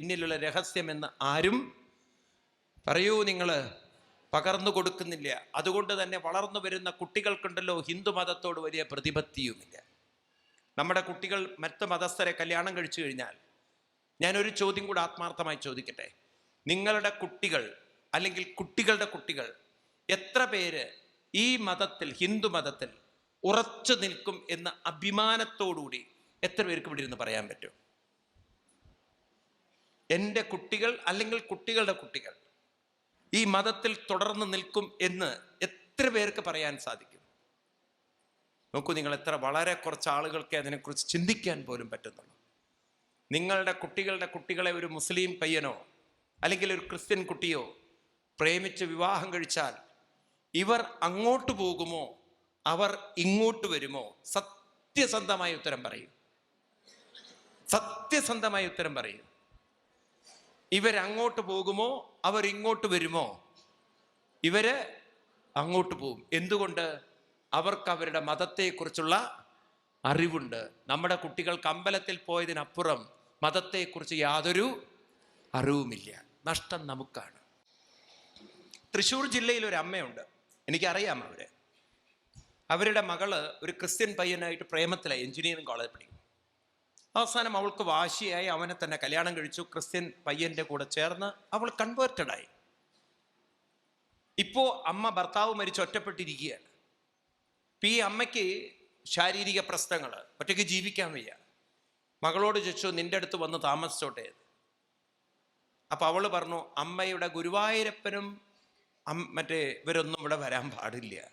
പിന്നിലുള്ള രഹസ്യമെന്ന് ആരും പറയൂ നിങ്ങൾ പകർന്നു കൊടുക്കുന്നില്ല. അതുകൊണ്ട് തന്നെ വളർന്നു വരുന്ന കുട്ടികൾക്കുണ്ടല്ലോ ഹിന്ദു മതത്തോട് വലിയ പ്രതിപത്തിയുമില്ല. നമ്മുടെ കുട്ടികൾ മറ്റ് മതസ്ഥരെ കല്യാണം കഴിച്ചു കഴിഞ്ഞാൽ ഞാനൊരു ചോദ്യം കൂടെ ആത്മാർത്ഥമായി ചോദിക്കട്ടെ. നിങ്ങളുടെ കുട്ടികൾ അല്ലെങ്കിൽ കുട്ടികളുടെ കുട്ടികൾ എത്ര പേര് ഈ മതത്തിൽ ഹിന്ദു മതത്തിൽ ഉറച്ചു നിൽക്കും എന്ന അഭിമാനത്തോടുകൂടി എത്ര പേർക്ക് ഇവിടെ ഇരുന്ന് പറയാൻ പറ്റും? എന്റെ കുട്ടികൾ അല്ലെങ്കിൽ കുട്ടികളുടെ കുട്ടികൾ ഈ മതത്തിൽ തുടർന്ന് നിൽക്കും എന്ന് എത്ര പേർക്ക് പറയാൻ സാധിക്കും? നോക്കൂ നിങ്ങൾ എത്ര വളരെ കുറച്ച് ആളുകൾക്ക് അതിനെക്കുറിച്ച് ചിന്തിക്കാൻ പോലും പറ്റുന്നുള്ളൂ. നിങ്ങളുടെ കുട്ടികളുടെ കുട്ടികളെ ഒരു മുസ്ലിം പയ്യനോ അല്ലെങ്കിൽ ഒരു ക്രിസ്ത്യൻ കുട്ടിയോ പ്രേമിച്ച് വിവാഹം കഴിച്ചാൽ ഇവർ അങ്ങോട്ട് പോകുമോ? അവർ ഇങ്ങോട്ട് വരുമോ? സത്യസന്ധമായ ഉത്തരം പറയും. സത്യസന്ധമായ ഉത്തരം പറയും. ഇവരങ്ങോട്ട് പോകുമോ? അവർ ഇങ്ങോട്ട് വരുമോ? ഇവർ അങ്ങോട്ട് പോകും. എന്തുകൊണ്ട്? അവർക്ക് അവരുടെ മതത്തെക്കുറിച്ചുള്ള അറിവുണ്ട്. നമ്മുടെ കുട്ടികൾക്ക് അമ്പലത്തിൽ പോയതിനപ്പുറം മതത്തെക്കുറിച്ച് യാതൊരു അറിവുമില്ല. നഷ്ടം നമുക്കാണ്. തൃശ്ശൂർ ജില്ലയിൽ ഒരു അമ്മയുണ്ട്. എനിക്കറിയാം അവരെ. അവരുടെ മകൾ ഒരു ക്രിസ്ത്യൻ പയ്യനായിട്ട് പ്രേമത്തിലായി എഞ്ചിനീയറിംഗ് കോളേജിൽ പഠിക്കും അവസാനം അവൾക്ക് വാശിയായി അവനെ തന്നെ കല്യാണം കഴിച്ചു. ക്രിസ്ത്യൻ പയ്യന്റെ കൂടെ ചേർന്ന് അവൾ കൺവേർട്ടഡ് ആയി. ഇപ്പോ അമ്മ ഭർത്താവ് മരിച്ച് ഒറ്റപ്പെട്ടിരിക്കുകയാണ്. ഇപ്പം ഈ അമ്മയ്ക്ക് ശാരീരിക പ്രശ്നങ്ങൾ ഒറ്റയ്ക്ക് ജീവിക്കാൻ വയ്യ. മകളോട് ചോദിച്ചു നിന്റെ അടുത്ത് വന്ന് താമസിച്ചോട്ടെ. അപ്പൊ അവൾ പറഞ്ഞു അമ്മയുടെ ഗുരുവായൂരപ്പനും മറ്റേ ഇവരൊന്നും ഇവിടെ വരാൻ പാടില്ല.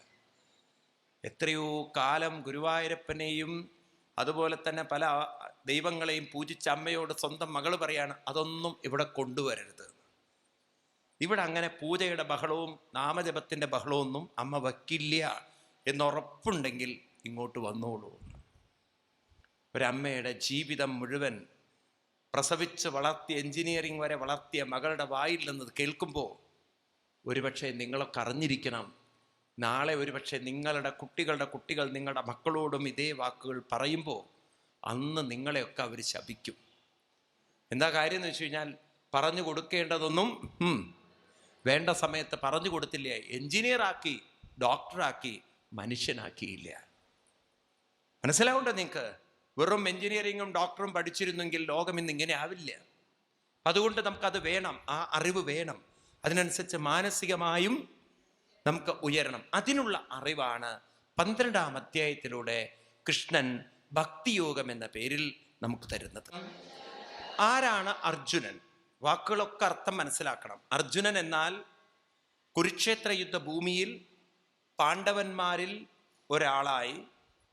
എത്രയോ കാലം ഗുരുവായൂരപ്പനെയും അതുപോലെ തന്നെ പല ദൈവങ്ങളെയും പൂജിച്ച അമ്മയോട് സ്വന്തം മകൾ പറയാണ് അതൊന്നും ഇവിടെ കൊണ്ടുവരരുത്. ഇവിടെ അങ്ങനെ പൂജയുടെ ബഹളവും നാമജപത്തിന്റെ ബഹളവും ഒന്നും അമ്മ വയ്ക്കില്ല എന്നുറപ്പുണ്ടെങ്കിൽ ഇങ്ങോട്ട് വന്നോളൂ. ഒരമ്മയുടെ ജീവിതം മുഴുവൻ പ്രസവിച്ച് വളർത്തിയ എഞ്ചിനീയറിംഗ് വരെ വളർത്തിയ മകളുടെ വായിൽ നിന്ന് കേൾക്കുമ്പോൾ ഒരുപക്ഷെ നിങ്ങളൊക്കെ അറിഞ്ഞിരിക്കണം നാളെ ഒരുപക്ഷെ നിങ്ങളുടെ കുട്ടികളുടെ കുട്ടികൾ നിങ്ങളുടെ മക്കളോടും ഇതേ വാക്കുകൾ പറയുമ്പോൾ അന്ന് നിങ്ങളെയൊക്കെ അവർ ശപിക്കും. എന്താ കാര്യം എന്ന് വെച്ച് കഴിഞ്ഞാൽ പറഞ്ഞു കൊടുക്കേണ്ടതൊന്നും വേണ്ട സമയത്ത് പറഞ്ഞു കൊടുത്തില്ല. എഞ്ചിനീയർ ആക്കി ഡോക്ടറാക്കി മനുഷ്യനാക്കിയില്ല. മനസ്സിലാവുണ്ടോ നിങ്ങൾക്ക്? വെറും എഞ്ചിനീയറിങ്ങും ഡോക്ടറും പഠിച്ചിരുന്നെങ്കിൽ ലോകം ഇന്ന് ഇങ്ങനെ ആവില്ല. അതുകൊണ്ട് നമുക്കത് വേണം ആ അറിവ് വേണം. അതിനനുസരിച്ച് മാനസികമായും നമുക്ക് ഉയരണം. അതിനുള്ള അറിവാണ് പന്ത്രണ്ടാം അധ്യായത്തിലൂടെ കൃഷ്ണൻ ഭക്തിയോഗം എന്ന പേരിൽ നമുക്ക് തരുന്നത്. ആരാണ് അർജുനൻ? വാക്കുകളൊക്കെ അർത്ഥം മനസ്സിലാക്കണം. അർജുനൻ എന്നാൽ കുരുക്ഷേത്ര യുദ്ധ ഭൂമിയിൽ പാണ്ഡവന്മാരിൽ ഒരാളായി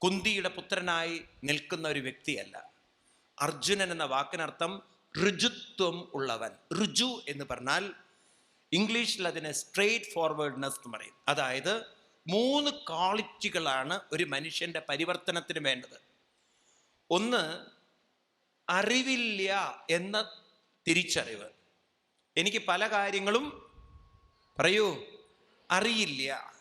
കുന്തിയുടെ പുത്രനായി നിൽക്കുന്ന ഒരു വ്യക്തിയല്ല. അർജുനൻ എന്ന വാക്കിനർത്ഥം ഋജുത്വം ഉള്ളവൻ. ഋജു എന്ന് പറഞ്ഞാൽ ഇംഗ്ലീഷിൽ അതിനെ സ്ട്രെയിറ്റ് ഫോർവേഡ്നെസ് എന്ന് പറയും. അതായത് മൂന്ന് ക്വാളിറ്റികളാണ് ഒരു മനുഷ്യന്റെ പരിവർത്തനത്തിന് വേണ്ടത്. ഒന്ന് അറിവില്ല എന്ന തിരിച്ചറിവ്. എനിക്ക് പല കാര്യങ്ങളും പറയൂ അറിയില്ല.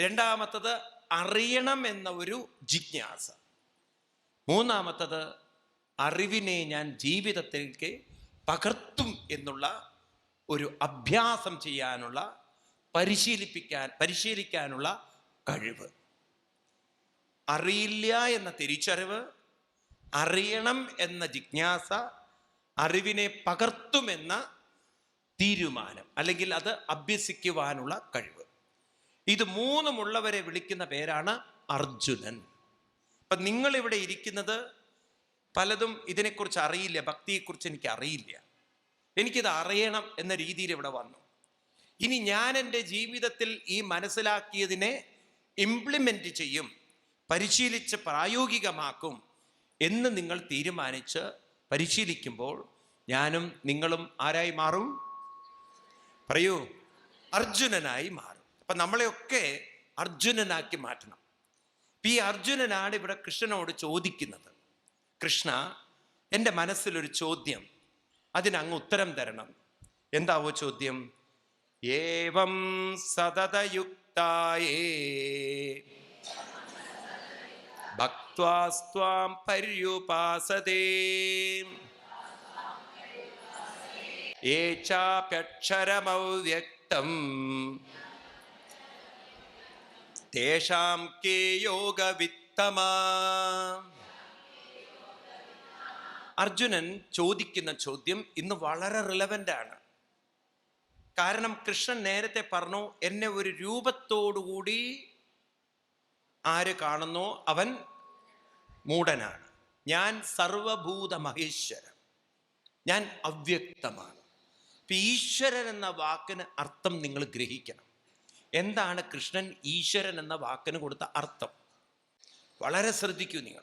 രണ്ടാമത്തത് അറിയണം എന്ന ഒരു ജിജ്ഞാസ. മൂന്നാമത്തത് അറിവിനെ ഞാൻ ജീവിതത്തിലേക്ക് പകർത്തും എന്നുള്ള ഒരു അഭ്യാസം ചെയ്യാനുള്ള പരിശീലിപ്പിക്കാൻ പരിശീലിക്കാനുള്ള കഴിവ്. അറിയില്ല എന്ന തിരിച്ചറിവ് അറിയണം എന്ന ജിജ്ഞാസ അറിവിനെ പകർത്തുമെന്ന തീരുമാനം അല്ലെങ്കിൽ അത് അഭ്യസിക്കുവാനുള്ള കഴിവ്. ഇത് മൂന്നുമുള്ളവരെ വിളിക്കുന്ന പേരാണ് അർജുനൻ. അപ്പൊ നിങ്ങളിവിടെ ഇരിക്കുന്നത് പലതും ഇതിനെക്കുറിച്ച് അറിയില്ല ഭക്തിയെക്കുറിച്ച് എനിക്ക് അറിയില്ല എനിക്കിത് അറിയണം എന്ന രീതിയിൽ ഇവിടെ വന്നു. ഇനി ഞാൻ എന്റെ ജീവിതത്തിൽ ഈ മനസ്സിലാക്കിയതിനെ ഇംപ്ലിമെന്റ് ചെയ്യും പരിശീലിച്ച് പ്രായോഗികമാക്കും എന്ന് നിങ്ങൾ തീരുമാനിച്ച് പരിശീലിക്കുമ്പോൾ ഞാനും നിങ്ങളും ആരായി മാറും? പറയൂ അർജുനനായി മാറും. അപ്പം നമ്മളെയൊക്കെ അർജുനനാക്കി മാറ്റണം. ഈ അർജുനനാണ് ഇവിടെ കൃഷ്ണനോട് ചോദിക്കുന്നത്. കൃഷ്ണ എന്റെ മനസ്സിലൊരു ചോദ്യം. അതിനങ്ങ് ഉത്തരം തരണം. എന്താവോ ചോദ്യം? ഏവം സതതയുക്തായേ. ഭക്വാസ്വാം പര്യുപാസതേ. ക്ഷരമവ്യക്തം തേഷാം കേ യോഗവിത്തമാ. അർജുനൻ ചോദിക്കുന്ന ചോദ്യം ഇന്ന് വളരെ റിലവന്റ് ആണ്. കാരണം കൃഷ്ണൻ നേരത്തെ പറഞ്ഞു എന്നെ ഒരു രൂപത്തോടുകൂടി ആര് കാണുന്നോ? അവൻ മൂടനാണ് ഞാൻ സർവഭൂത മഹേശ്വരൻ ഞാൻ അവ്യക്തമാണ്. ഈശ്വരൻ എന്ന വാക്കിന് അർത്ഥം നിങ്ങൾ ഗ്രഹിക്കണം. എന്താണ് കൃഷ്ണൻ ഈശ്വരൻ എന്ന വാക്കിന് കൊടുത്ത അർത്ഥം? വളരെ ശ്രദ്ധിക്കൂ നിങ്ങൾ.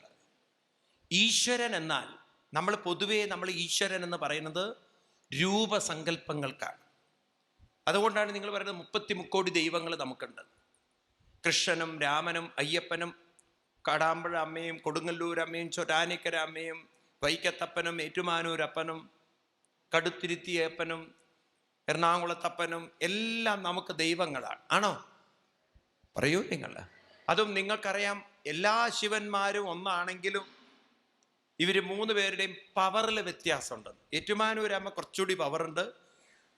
ഈശ്വരൻ എന്നാൽ നമ്മൾ പൊതുവേ നമ്മൾ ഈശ്വരൻ എന്ന് പറയുന്നത് രൂപസങ്കല്പങ്ങൾക്കാണ്. അതുകൊണ്ടാണ് നിങ്ങൾ പറയുന്നത് മുപ്പത്തി മുക്കോടി ദൈവങ്ങൾ നമുക്കുണ്ട്. കൃഷ്ണനും രാമനും അയ്യപ്പനും കാടാമ്പഴ അമ്മയും കൊടുങ്ങല്ലൂർ അമ്മയും ചൊരാനിക്കര അമ്മയും വൈക്കത്തപ്പനും ഏറ്റുമാനൂരപ്പനും കടുത്തിരുത്തിയപ്പനും എറണാകുളത്തപ്പനും എല്ലാം നമുക്ക് ദൈവങ്ങളാണ്. ആണോ? പറയൂ നിങ്ങൾ. അതും നിങ്ങൾക്കറിയാം. എല്ലാ ശിവന്മാരും ഒന്നാണെങ്കിലും ഇവർ മൂന്ന് പേരുടെയും പവറിൽ വ്യത്യാസമുണ്ട്. ഏറ്റുമാനൂരമ്മ കുറച്ചുകൂടി പവറുണ്ട്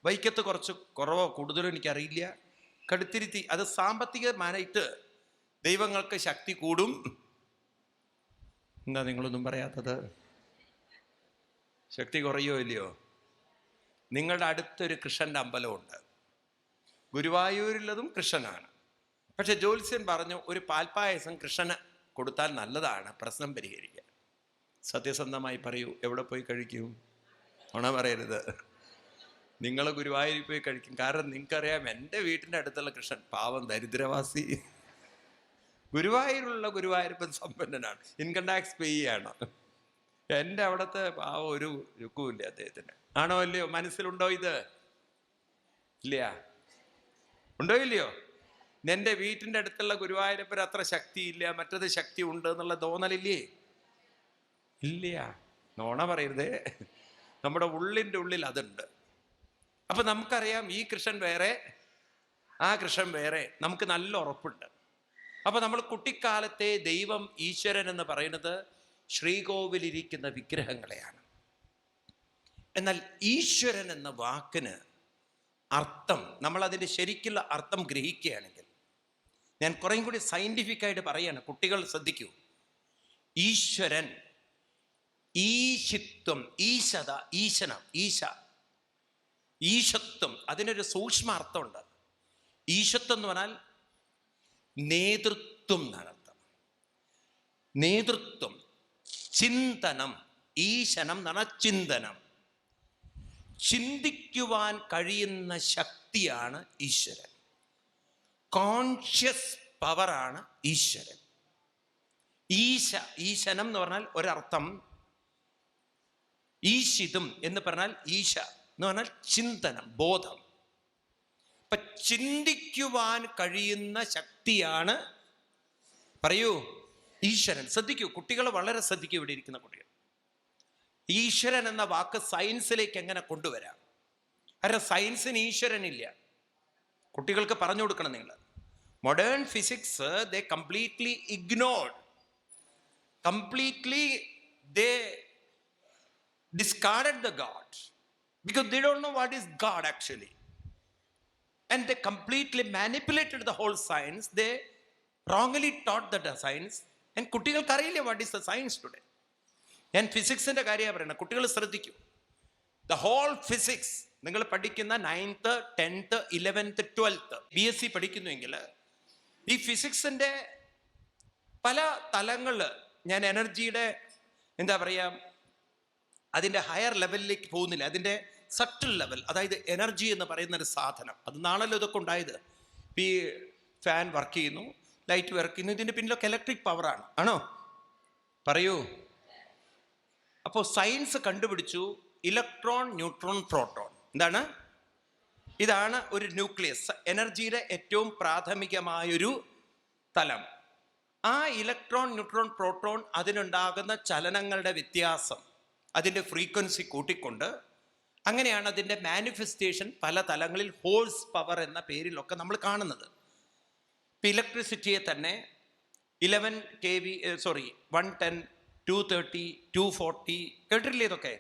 വൈക്കത്ത് കുറച്ച് കുറവോ കൂടുതലോ എനിക്കറിയില്ല. കടുത്തിരുത്തി അത് സാമ്പത്തികമായിട്ട് ദൈവങ്ങൾക്ക് ശക്തി കൂടും. എന്താ നിങ്ങളൊന്നും പറയാത്തത്? ശക്തി കുറയോ ഇല്ലയോ? നിങ്ങളുടെ അടുത്തൊരു കൃഷ്ണന്റെ അമ്പലമുണ്ട്. ഗുരുവായൂരിലതും കൃഷ്ണനാണ്. പക്ഷെ ജ്യോത്സ്യൻ പറഞ്ഞു ഒരു പാൽപ്പായസം കൃഷ്ണന് കൊടുത്താൽ നല്ലതാണ്. പ്രശ്നം പരിഹരിക്കാൻ സത്യസന്ധമായി പറയൂ. എവിടെ പോയി കഴിക്കും? ഉണ പറയരുത്. നിങ്ങൾ ഗുരുവായൂരിൽ പോയി കഴിക്കും. കാരണം നിങ്ങൾക്കറിയാം എന്റെ വീട്ടിന്റെ അടുത്തുള്ള കൃഷ്ണൻ പാവം ദരിദ്രവാസി. ഗുരുവായൂരുള്ള ഗുരുവായൂരപ്പൻ സമ്പന്നനാണ്. ഇൻകം ടാക്സ് പേ ചെയ്യാണ്. എന്റെ അവിടുത്തെ പാവം ഒരു രുക്കുമില്ല അദ്ദേഹത്തിന്. ആണോ അല്ലയോ മനസ്സിലുണ്ടോ ഇത്? ഇല്ല ഉണ്ടോ ഇല്ലയോ? എന്റെ വീട്ടിന്റെ അടുത്തുള്ള ഗുരുവായൂരപ്പൻ അത്ര ശക്തിയില്ല മറ്റത് ശക്തി ഉണ്ട് എന്നുള്ള തോന്നലില്ലേ? ഇല്ല. നോണ പറയരുതേ. നമ്മുടെ ഉള്ളിന്റെ ഉള്ളിൽ അതുണ്ട്. അപ്പൊ നമുക്കറിയാം ഈ കൃഷ്ണൻ വേറെ ആ കൃഷ്ണൻ വേറെ. നമുക്ക് നല്ല ഉറപ്പുണ്ട്. അപ്പൊ നമ്മൾ കുട്ടിക്കാലത്തെ ദൈവം ഈശ്വരൻ എന്ന് പറയുന്നത് ശ്രീകോവിലിരിക്കുന്ന വിഗ്രഹങ്ങളെയാണ്. എന്നാൽ ഈശ്വരൻ എന്ന വാക്കിന് അർത്ഥം നമ്മൾ അതിന്റെ ശരിക്കുള്ള അർത്ഥം ഗ്രഹിക്കുകയാണെങ്കിൽ ഞാൻ കുറേയും കൂടി സയന്റിഫിക്കായിട്ട് പറയാണ് കുട്ടികൾ ശ്രദ്ധിക്കൂ. ഈശ്വരൻ ഈശിത്വം ഈശത ഈശനം ഈശ. ഈശത്വം അതിനൊരു സൂക്ഷ്മ അർത്ഥമുണ്ട് ഈശത്വം എന്ന് പറഞ്ഞാൽ നേതൃത്വം എന്നാണ് നേതൃത്വം ചിന്തനം ഈശനം എന്ന് പറഞ്ഞാൽ ചിന്തനം. ചിന്തിക്കുവാൻ കഴിയുന്ന ശക്തിയാണ് ഈശ്വരൻ. കോൺഷ്യസ് പവറാണ് ഈശ്വരൻ. ഈശ ഈശനം എന്ന് പറഞ്ഞാൽ ഒരർത്ഥം ഈശിതും എന്ന് പറഞ്ഞാൽ ഈശ എന്ന് പറഞ്ഞാൽ ചിന്തനം ബോധം. അപ്പൊ ചിന്തിക്കുവാൻ കഴിയുന്ന ശക്തിയാണ് പറയൂ ഈശ്വരൻ. ശ്രദ്ധിക്കൂ കുട്ടികൾ വളരെ ശ്രദ്ധിക്കൂ ഇവിടെ ഇരിക്കുന്ന കുട്ടികൾ. ഈശ്വരൻ എന്ന വാക്ക് സയൻസിലേക്ക് എങ്ങനെ കൊണ്ടുവരാം? കാരണം സയൻസിന് ഈശ്വരനില്ല. കുട്ടികൾക്ക് പറഞ്ഞു കൊടുക്കണം നിങ്ങൾ. Modern physics the completely ignored completely discarded the God because they don't know what is God actually. And they completely manipulated the whole science. They wrongly taught the science. And കുട്ടികൾക്കറിയില്ല what is the science today ഞാൻ ഫിസിക്സിന്റെ കാര്യമാണ് പറയുന്നത് കുട്ടികൾ ശ്രദ്ധിക്കൂ the whole physics നിങ്ങൾ പഠിക്കുന്ന ninth tenth eleventh twelfth B S C പഠിക്കുന്നുവെങ്കിൽ ഈ ഫിസിക്സിന്റെ പല തലങ്ങളിൽ ഞാൻ എനർജിയുടെ എന്താ പറയുക അതിന്റെ ഹയർ ലെവലിലേക്ക് പോകുന്നില്ല. അതിന്റെ സട്ടിൽ ലെവൽ അതായത് എനർജി എന്ന് പറയുന്ന ഒരു സാധനം. അത് നാളല്ലോ ഇതൊക്കെ ഉണ്ടായത്? ഈ ഫാൻ വർക്ക് ചെയ്യുന്നു ലൈറ്റ് വർക്ക് ചെയ്യുന്നു ഇതിന്റെ പിന്നിലൊക്കെ ഇലക്ട്രിക് പവറാണ് ആണോ. പറയൂ. അപ്പോൾ സയൻസ് കണ്ടുപിടിച്ചു ഇലക്ട്രോൺ ന്യൂട്രോൺ പ്രോട്ടോൺ എന്താണ്? ഇതാണ് ഒരു ന്യൂക്ലിയസ് എനർജിയുടെ ഏറ്റവും പ്രാഥമികമായൊരു തലം. ആ ഇലക്ട്രോൺ ന്യൂട്രോൺ പ്രോട്ടോൺ അതിനുണ്ടാകുന്ന ചലനങ്ങളുടെ വ്യത്യാസം. അതിന്റെ ഫ്രീക്വൻസി കൂട്ടിക്കൊണ്ട് അങ്ങനെയാണ് അതിന്റെ മാനിഫെസ്റ്റേഷൻ പല തലങ്ങളിൽ ഹോഴ്സ് പവർ എന്ന പേരിലൊക്കെ നമ്മൾ കാണുന്നത്. ഇപ്പം ഇലക്ട്രിസിറ്റിയെ തന്നെ eleven K V sorry one ten two thirty two forty കേട്ടിട്ടില്ലേ ഇതൊക്കെ?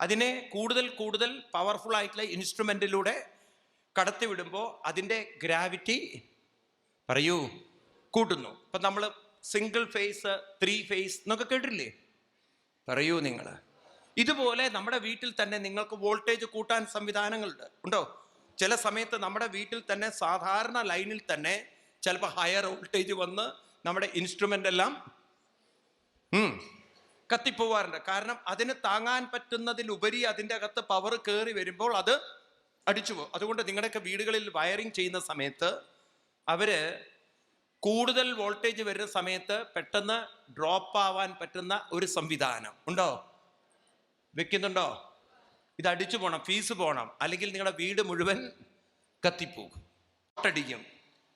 അതിനെ കൂടുതൽ കൂടുതൽ പവർഫുൾ ആയിട്ടുള്ള ഇൻസ്ട്രുമെന്റിലൂടെ കടത്തിവിടുമ്പോൾ അതിന്റെ ഗ്രാവിറ്റി പറയൂ കൂട്ടുന്നു. ഇപ്പം നമ്മൾ സിംഗിൾ ഫേസ് ത്രീ ഫേസ് എന്നൊക്കെ കേട്ടിട്ടില്ലേ? പറയൂ നിങ്ങൾ. ഇതുപോലെ നമ്മുടെ വീട്ടിൽ തന്നെ നിങ്ങൾക്ക് വോൾട്ടേജ് കൂട്ടാൻ സംവിധാനങ്ങളുണ്ട്. ഉണ്ടോ? ചില സമയത്ത് നമ്മുടെ വീട്ടിൽ തന്നെ സാധാരണ ലൈനിൽ തന്നെ ചിലപ്പോൾ ഹയർ വോൾട്ടേജ് വന്ന് നമ്മുടെ ഇൻസ്ട്രുമെന്റ് എല്ലാം കത്തിപ്പോവാറുണ്ട്. കാരണം അതിന് താങ്ങാൻ പറ്റുന്നതിലുപരി അതിന്റെ അകത്ത് പവർ കയറി വരുമ്പോൾ അത് അടിച്ചു പോകും. അതുകൊണ്ട് നിങ്ങളുടെയൊക്കെ വീടുകളിൽ വയറിംഗ് ചെയ്യുന്ന സമയത്ത് അവർ കൂടുതൽ വോൾട്ടേജ് വരുന്ന സമയത്ത് പെട്ടെന്ന് ഡ്രോപ്പ് ആവാൻ പറ്റുന്ന ഒരു സംവിധാനം. ഉണ്ടോ? വെക്കുന്നുണ്ടോ? ഇത് അടിച്ചു പോകണം ഫീസ് പോകണം അല്ലെങ്കിൽ നിങ്ങളുടെ വീട് മുഴുവൻ കത്തിപ്പോകും. ഷോട്ടടിക്കും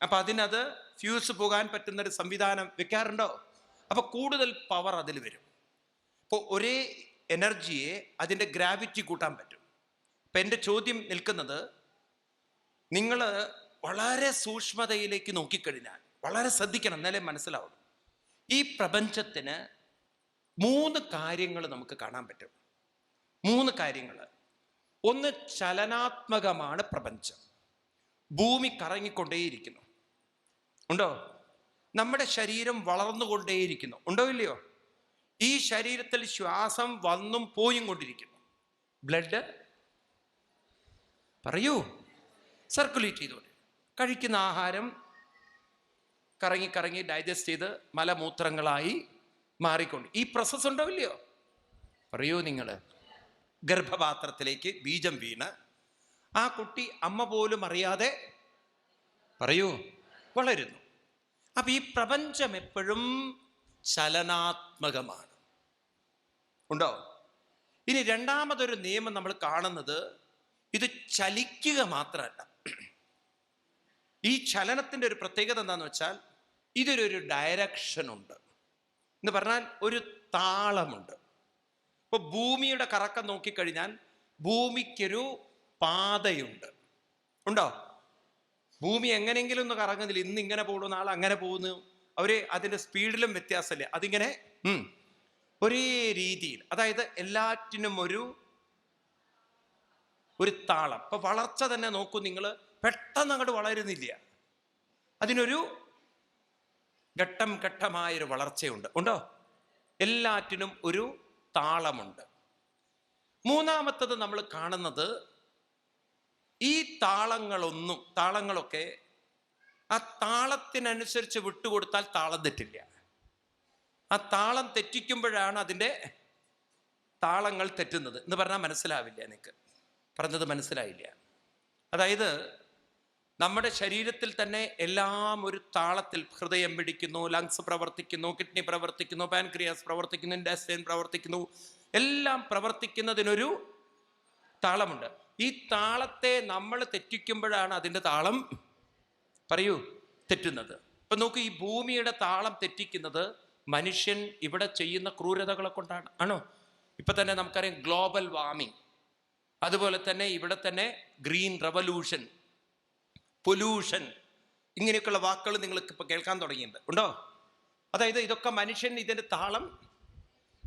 അപ്പൊ അതിനത് ഫ്യൂസ് പോകാൻ പറ്റുന്ന ഒരു സംവിധാനം വെക്കാറുണ്ടോ? അപ്പൊ കൂടുതൽ പവർ അതിൽ വരും. അപ്പോൾ ഒരേ എനർജിയെ അതിന്റെ ഗ്രാവിറ്റി കൂട്ടാൻ പറ്റും. അപ്പം എന്റെ ചോദ്യം നിൽക്കുന്നത് നിങ്ങൾ വളരെ സൂക്ഷ്മതയിലേക്ക് നോക്കിക്കഴിഞ്ഞാൽ വളരെ ശ്രദ്ധിക്കണം എന്നാലേ മനസ്സിലാവുള്ളൂ. ഈ പ്രപഞ്ചത്തിന് മൂന്ന് കാര്യങ്ങൾ നമുക്ക് കാണാൻ പറ്റും. മൂന്ന് കാര്യങ്ങൾ. ഒന്ന് ചലനാത്മകമാണ് പ്രപഞ്ചം. ഭൂമി കറങ്ങിക്കൊണ്ടേയിരിക്കുന്നു. ഉണ്ടോ? നമ്മുടെ ശരീരം വളർന്നുകൊണ്ടേയിരിക്കുന്നു. ഉണ്ടോ ഇല്ലയോ? ഈ ശരീരത്തിൽ ശ്വാസം വന്നും പോയും കൊണ്ടിരിക്കുന്നു. ബ്ലഡ്? പറയൂ. സർക്കുലേറ്റ് ചെയ്തുകൊണ്ട് കഴിക്കുന്ന ആഹാരം കറങ്ങി കറങ്ങി ഡൈജസ്റ്റ് ചെയ്ത് മലമൂത്രങ്ങളായി മാറിക്കൊണ്ട്. ഈ പ്രോസസ് ഉണ്ടോ ഇല്ലയോ? പറയൂ നിങ്ങൾ ഗർഭപാത്രത്തിലേക്ക് ബീജം വീണ് ആ കുട്ടി അമ്മ പോലും അറിയാതെ പറയൂ വളരുന്നു. അപ്പൊ ഈ പ്രപഞ്ചം എപ്പോഴും ചലനാത്മകമാണ്. ഉണ്ടോ? ഇനി രണ്ടാമതൊരു നിയമം നമ്മൾ കാണുന്നത് ഇത് ചലിക്കുക മാത്രമല്ല. ഈ ചലനത്തിന്റെ ഒരു പ്രത്യേകത എന്താണെന്ന് വെച്ചാൽ ഇതിനൊരു ഡയറക്ഷൻ ഉണ്ട്. എന്ന് പറഞ്ഞാൽ ഒരു താളമുണ്ട്. ഇപ്പൊ ഭൂമിയുടെ കറക്കം നോക്കിക്കഴിഞ്ഞാൽ ഭൂമിക്കൊരു പാതയുണ്ട്. ഉണ്ടോ? ഭൂമി എങ്ങനെയെങ്കിലും ഒന്ന് കറങ്ങുന്നില്ല. ഇന്ന് ഇങ്ങനെ പോകുന്നു നാളെ അങ്ങനെ പോകുന്നു. അവർ അതിന്റെ സ്പീഡിലും വ്യത്യാസമില്ല. അതിങ്ങനെ ഒരേ രീതിയിൽ അതായത് എല്ലാറ്റിനും ഒരു ഒരു താളം. ഇപ്പൊ വളർച്ച തന്നെ നോക്കൂ നിങ്ങൾ പെട്ടെന്ന് അങ്ങോട്ട് വളരുന്നില്ല. അതിനൊരു ഘട്ടം ഘട്ടമായൊരു വളർച്ചയുണ്ട്. ഉണ്ടോ? എല്ലാറ്റിനും ഒരു താളമുണ്ട്. മൂന്നാമത്തത് നമ്മൾ കാണുന്നത് ഈ താളങ്ങളൊന്നും താളങ്ങളൊക്കെ ആ താളത്തിനനുസരിച്ച് വിട്ടുകൊടുത്താൽ താളം തെറ്റില്ല. ആ താളം തെറ്റിക്കുമ്പോഴാണ് അതിന്റെ താളങ്ങൾ തെറ്റുന്നത്. എന്ന് പറഞ്ഞാൽ മനസ്സിലാവില്ല എനിക്ക്. പറഞ്ഞത് മനസ്സിലായില്ല. അതായത് നമ്മുടെ ശരീരത്തിൽ തന്നെ എല്ലാം ഒരു താളത്തിൽ ഹൃദയം പിടിക്കുന്നു ലങ്സ് പ്രവർത്തിക്കുന്നു കിഡ്നി പ്രവർത്തിക്കുന്നു പാൻക്രിയാസ് പ്രവർത്തിക്കുന്നു ഇൻഡസ്റ്റൈൻ പ്രവർത്തിക്കുന്നു. എല്ലാം പ്രവർത്തിക്കുന്നതിനൊരു താളമുണ്ട്. ഈ താളത്തെ നമ്മൾ തെറ്റിക്കുമ്പോഴാണ് അതിന്റെ താളം പറയൂ തെറ്റുന്നത്. ഇപ്പം നോക്ക് ഈ ഭൂമിയുടെ താളം തെറ്റിക്കുന്നത് മനുഷ്യൻ ഇവിടെ ചെയ്യുന്ന ക്രൂരതകളെ കൊണ്ടാണ്. ആണോ? ഇപ്പം തന്നെ നമുക്കറിയാം ഗ്ലോബൽ വാർമിംഗ് അതുപോലെ തന്നെ ഇവിടെ തന്നെ ഗ്രീൻ റവല്യൂഷൻ പൊല്യൂഷൻ ഇങ്ങനെയൊക്കെയുള്ള വാക്കുകൾ നിങ്ങൾക്ക് ഇപ്പൊ കേൾക്കാൻ തുടങ്ങിയിട്ടുണ്ട്. ഉണ്ടോ? അതായത് ഇതൊക്കെ മനുഷ്യൻ ഇതിന്റെ താളം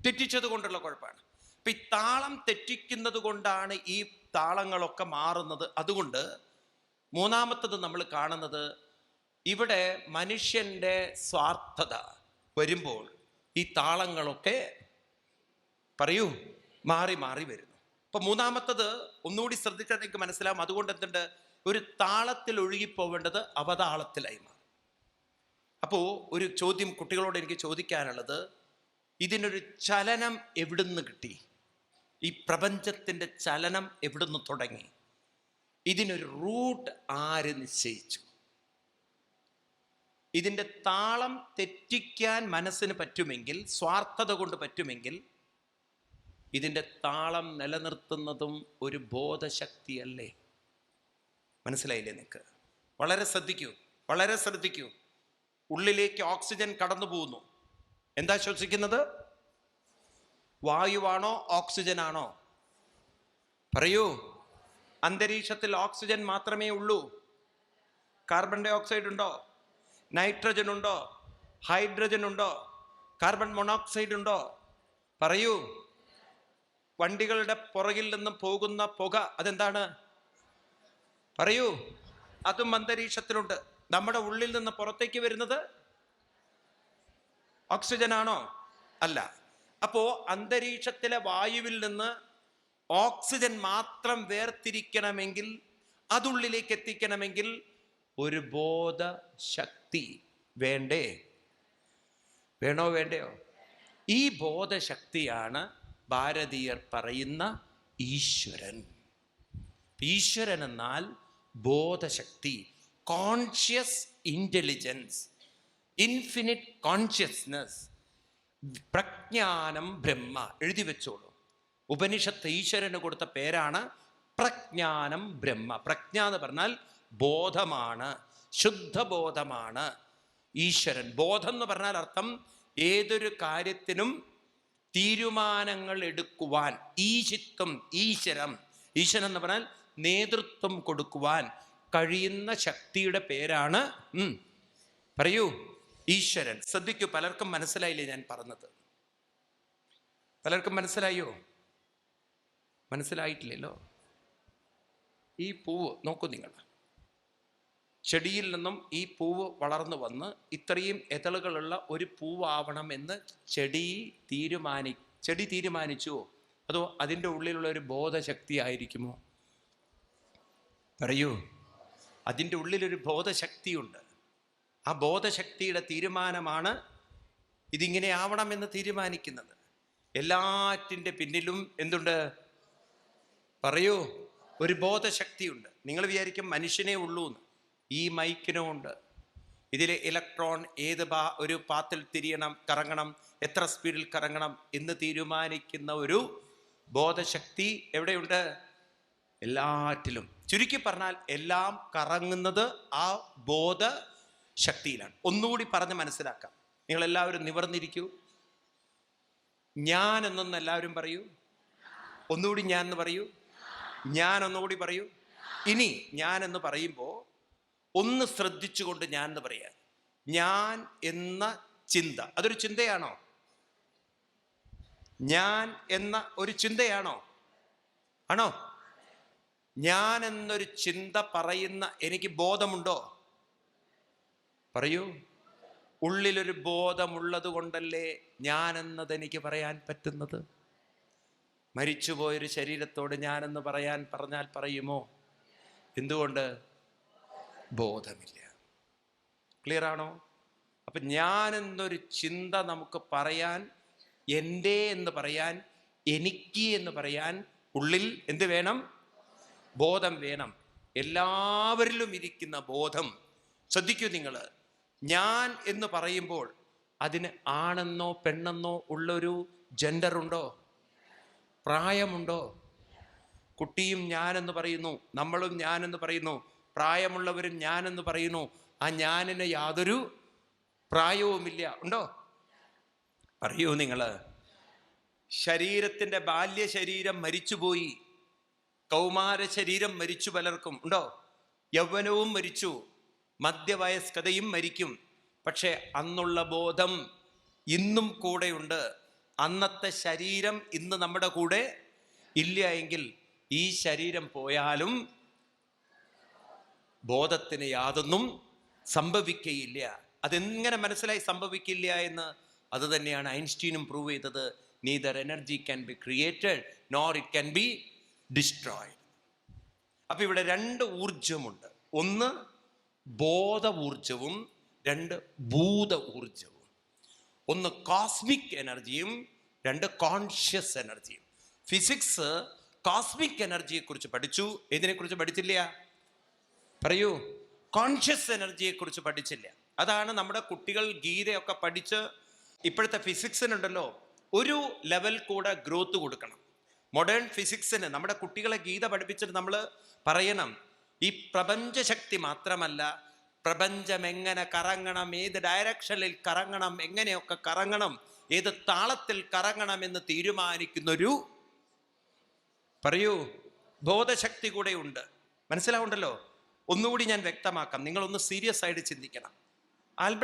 തെറ്റിച്ചത് കൊണ്ടുള്ള കുഴപ്പമാണ്. അപ്പം ഈ താളം തെറ്റിക്കുന്നത് കൊണ്ടാണ് ഈ താളങ്ങളൊക്കെ മാറുന്നത്. അതുകൊണ്ട് മൂന്നാമത്തത് നമ്മൾ കാണുന്നത് ഇവിടെ മനുഷ്യന്റെ സ്വാർത്ഥത വരുമ്പോൾ ഈ താളങ്ങളൊക്കെ പറയൂ മാറി മാറി വരുന്നു. അപ്പൊ മൂന്നാമത്തത് ഒന്നുകൂടി ശ്രദ്ധിച്ചാൽ നിങ്ങൾക്ക് മനസ്സിലാവും. അതുകൊണ്ട് എന്തുണ്ട്? ഒരു താളത്തിൽ ഒഴുകിപ്പോവേണ്ടത് അവതാളത്തിലായി മാറും. അപ്പോൾ ഒരു ചോദ്യം കുട്ടികളോട് എനിക്ക് ചോദിക്കാനുള്ളത് ഇതിനൊരു ചലനം എവിടുന്ന് കിട്ടി? ഈ പ്രപഞ്ചത്തിന്റെ ചലനം എവിടുന്ന് തുടങ്ങി? ഇതിനൊരു റൂട്ട് ആര് നിശ്ചയിച്ചു? ഇതിന്റെ താളം തെറ്റിക്കാൻ മനസ്സിന് പറ്റുമെങ്കിൽ സ്വാർത്ഥത കൊണ്ട് പറ്റുമെങ്കിൽ ഇതിന്റെ താളം നിലനിർത്തുന്നതും ഒരു ബോധശക്തിയല്ലേ? മനസ്സിലായില്ലേ നിങ്ങൾക്ക് വളരെ ശ്രദ്ധിക്കൂ വളരെ ശ്രദ്ധിക്കൂ. ഉള്ളിലേക്ക് ഓക്സിജൻ കടന്നു പോകുന്നു. എന്താ ശ്വസിക്കുന്നത്? വായുവാണോ ഓക്സിജൻ ആണോ പറയൂ. അന്തരീക്ഷത്തിൽ ഓക്സിജൻ മാത്രമേ ഉള്ളൂ. കാർബൺ ഡൈ ഓക്സൈഡ് ഉണ്ടോ? നൈട്രജൻ ഉണ്ടോ? ഹൈഡ്രജൻ ഉണ്ടോ? കാർബൺ മോണോക്സൈഡ് ഉണ്ടോ? പറയൂ. വണ്ടികളുടെ പുറകിൽ നിന്നും പോകുന്ന പുക അതെന്താണ്? പറയൂ അതും അന്തരീക്ഷത്തിലുണ്ട്. നമ്മുടെ ഉള്ളിൽ നിന്ന് പുറത്തേക്ക് വരുന്നത് ഓക്സിജൻ ആണോ അല്ല. അപ്പോ അന്തരീക്ഷത്തിലെ വായുവിൽ നിന്ന് ഓക്സിജൻ മാത്രം വേർതിരിക്കണമെങ്കിൽ അതുള്ളിലേക്ക് എത്തിക്കണമെങ്കിൽ ഒരു ബോധശക്തി വേണ്ടേ? വേണോ വേണ്ടയോ? ഈ ബോധശക്തിയാണ് ഭാരതീയർ പറയുന്ന ഈശ്വരൻ. ഈശ്വരൻ എന്നാൽ ബോധശക്തി കോൺഷ്യസ് ഇന്റലിജൻസ് ഇൻഫിനിറ്റ് കോൺഷ്യസ്നസ് പ്രജ്ഞാനം ബ്രഹ്മ എഴുതി വെച്ചോളൂ. ഉപനിഷത്ത് ഈശ്വരന് കൊടുത്ത പേരാണ് പ്രജ്ഞാനം ബ്രഹ്മ. പ്രജ്ഞ എന്ന് പറഞ്ഞാൽ ബോധമാണ് ശുദ്ധബോധമാണ് ഈശ്വരൻ ബോധം എന്ന് പറഞ്ഞാൽ അർത്ഥം ഏതൊരു കാര്യത്തിനും തീരുമാനങ്ങൾ എടുക്കുവാൻ ഈശിത്വം ഈശ്വരം. ഈശ്വരൻ എന്ന് പറഞ്ഞാൽ നേതൃത്വം കൊടുക്കുവാൻ കഴിയുന്ന ശക്തിയുടെ പേരാണ് പറയൂ ഈശ്വരൻ. ശ്രദ്ധിക്കൂ പലർക്കും മനസ്സിലായില്ലേ ഞാൻ പറഞ്ഞത്? പലർക്കും മനസ്സിലായോ? മനസ്സിലായിട്ടില്ലല്ലോ? ഈ പൂവ് നോക്കൂ നിങ്ങൾ. ചെടിയിൽ നിന്നും ഈ പൂവ് വളർന്നു വന്ന് ഇത്രയും എതളുകളുള്ള ഒരു പൂവാവണം എന്ന് ചെടി തീരുമാനി ചെടി തീരുമാനിച്ചുവോ? അതോ അതിന്റെ ഉള്ളിലുള്ള ഒരു ബോധശക്തി ആയിരിക്കുമോ പറയൂ അതിന്റെ ഉള്ളിലൊരു ബോധശക്തിയുണ്ട്. ആ ബോധശക്തിയുടെ തീരുമാനമാണ് ഇതിങ്ങനെ ആവണമെന്ന് തീരുമാനിക്കുന്നത്. എല്ലാറ്റിന്റെ പിന്നിലും എന്തുണ്ട്? പറയൂ ഒരു ബോധശക്തിയുണ്ട്. നിങ്ങൾ വിചാരിക്കും മനുഷ്യനേ ഉള്ളൂ എന്ന്. ഈ മൈക്കിനോ ഉണ്ട് ഇതിലെ ഇലക്ട്രോൺ ഏത് പാ ഒരു പാത്തിൽ തിരിയണം കറങ്ങണം എത്ര സ്പീഡിൽ കറങ്ങണം എന്ന് തീരുമാനിക്കുന്ന ഒരു ബോധശക്തി എവിടെയുണ്ട്? എല്ലാറ്റിലും. ചുരുക്കി പറഞ്ഞാൽ എല്ലാം കറങ്ങുന്നത് ആ ബോധ ശക്തിയിലാണ് ഒന്നുകൂടി പറഞ്ഞ് മനസ്സിലാക്കാം. നിങ്ങൾ എല്ലാവരും നിവർന്നിരിക്കൂ. ഞാൻ എന്നൊന്ന് എല്ലാവരും പറയൂ. ഒന്നുകൂടി ഞാൻ എന്ന് പറയൂ. ഞാൻ ഒന്നുകൂടി പറയൂ. ഇനി ഞാൻ എന്ന് പറയുമ്പോൾ ഒന്ന് ശ്രദ്ധിച്ചുകൊണ്ട് ഞാൻ എന്ന് പറയാം. ഞാൻ എന്ന ചിന്ത. അതൊരു ചിന്തയാണോ? ഞാൻ എന്ന ഒരു ചിന്തയാണോ? ആണോ? ഞാൻ എന്നൊരു ചിന്ത പറയുന്ന എനിക്ക് ബോധമുണ്ടോ? പറയൂ. ഉള്ളിലൊരു ബോധമുള്ളത് കൊണ്ടല്ലേ ഞാൻ എന്നത് എനിക്ക് പറയാൻ പറ്റുന്നത്? മരിച്ചുപോയൊരു ശരീരത്തോട് ഞാനെന്ന് പറയാൻ പറഞ്ഞാൽ പറയുമോ? എന്തുകൊണ്ട്? ബോധമില്ല. ക്ലിയർ ആണോ അപ്പം ഞാൻ എന്നൊരു ചിന്ത നമുക്ക് പറയാൻ എന്റെ എന്ന് പറയാൻ എനിക്ക് എന്ന് പറയാൻ ഉള്ളിൽ എന്ത് വേണം? ബോധം വേണം. എല്ലാവരിലും ഇരിക്കുന്ന ബോധം. ശ്രദ്ധിക്കൂ നിങ്ങൾ ഞാൻ എന്ന് പറയുമ്പോൾ അതിന് ആണെന്നോ പെണ്ണെന്നോ ഉള്ളൊരു ജെൻഡർ ഉണ്ടോ പ്രായമുണ്ടോ? കുട്ടിയും ഞാനെന്ന് പറയുന്നു. നമ്മളും ഞാനെന്ന് പറയുന്നു. പ്രായമുള്ളവരും ഞാനെന്ന് പറയുന്നു. ആ ഞാനിന് യാതൊരു പ്രായവുമില്ല. ഉണ്ടോ? പറയൂ നിങ്ങൾ ശരീരത്തിന്റെ ബാല്യ ശരീരം മരിച്ചുപോയി. കൗമാര ശരീരം മരിച്ചു പലർക്കും. ഉണ്ടോ? യൗവനവും മരിച്ചു. മധ്യവയസ്കതയും മരിക്കും. പക്ഷേ അന്നുള്ള ബോധം ഇന്നും കൂടെയുണ്ട്. അന്നത്തെ ശരീരം ഇന്ന് നമ്മുടെ കൂടെ ഇല്ല എങ്കിൽ ഈ ശരീരം പോയാലും ബോധത്തിന് യാതൊന്നും സംഭവിക്കയില്ല. അതെങ്ങനെ മനസ്സിലായി സംഭവിക്കില്ല എന്ന്? അത് തന്നെയാണ് ഐൻസ്റ്റീനും പ്രൂവ് ചെയ്തത്. Neither energy can be created nor it can be destroyed അപ്പൊ ഇവിടെ രണ്ട് ഊർജമുണ്ട് ഒന്ന് ബോധ ഊർജവും രണ്ട് ഭൂത ഊർജവും ഒന്ന് കോസ്മിക് എനർജിയും രണ്ട് കോൺഷ്യസ് എനർജിയും ഫിസിക്സ് കോസ്മിക് എനർജിയെ കുറിച്ച് പഠിച്ചു. ഇതിനെ കുറിച്ച് പഠിച്ചില്ല? പറയൂ. കോൺഷ്യസ് എനർജിയെ കുറിച്ച് പഠിച്ചില്ല. അതാണ് നമ്മുടെ കുട്ടികൾ ഗീതയൊക്കെ പഠിച്ച് ഇപ്പോഴത്തെ ഫിസിക്സിനുണ്ടല്ലോ ഒരു ലെവൽ കൂടെ ഗ്രോത്ത് കൊടുക്കണം. മോഡേൺ ഫിസിക്സിന് നമ്മുടെ കുട്ടികളെ ഗീത പഠിപ്പിച്ചിട്ട് നമ്മൾ പറയണം. ഈ പ്രപഞ്ചശക്തി മാത്രമല്ല പ്രപഞ്ചം എങ്ങനെ കറങ്ങണം ഏത് ഡയറക്ഷനിൽ കറങ്ങണം എങ്ങനെയൊക്കെ കറങ്ങണം ഏത് താളത്തിൽ കറങ്ങണം എന്ന് തീരുമാനിക്കുന്നൊരു പറയൂ ബോധശക്തി കൂടെ ഉണ്ട്. മനസ്സിലാവുണ്ടല്ലോ? ഒന്നുകൂടി ഞാൻ വ്യക്തമാക്കാം. നിങ്ങളൊന്ന് സീരിയസ് ആയിട്ട് ചിന്തിക്കണം. ആൽബർട്ട്